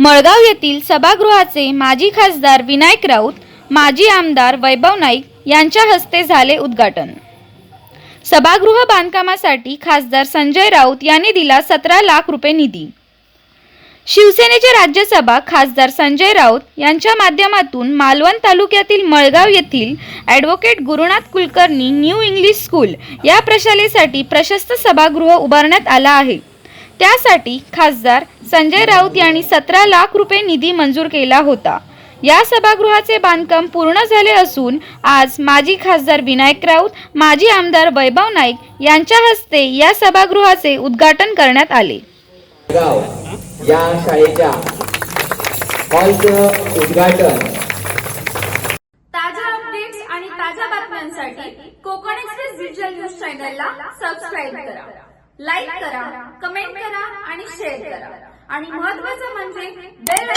मळगाव येथील सभागृहाचे माजी खासदार विनायक राऊत माजी आमदार वैभव नाईक यांच्या हस्ते झाले उद्घाटन. सभागृह बांधकामासाठी खासदार संजय राऊत यांनी दिला सतरा लाख रुपये निधी. शिवसेनेचे राज्यसभा खासदार संजय राऊत यांच्या माध्यमातून मालवण तालुक्यातील मळगाव येथील advocate Gurunath Kulkarni new English school या प्रशालेसाठी प्रशस्त सभागृह उभारण्यात आला आहे. त्यासाठी खासदार संजय राऊत यांनी सतरा लाख रुपये निधी मंजूर केला होता. या सभागृहाचे बांधकाम पूर्ण झाले असून आज माजी खासदार विनायक राऊत माजी आमदार वैभव नाईक यांच्या हस्ते या सभागृहाचे उद्घाटन करण्यात आले. या शाळेच्या हॉलचं उद्घाटन. ताज्या अपडेट्स आणि ताज्या बातम्यांसाठी कोकण एक्सप्रेस डिजिटल न्यूज चॅनलला सबस्क्राईब करा. लाईक करा कमेंट करा आणि शेअर करा. आणि महत्वाचं म्हणजे बेल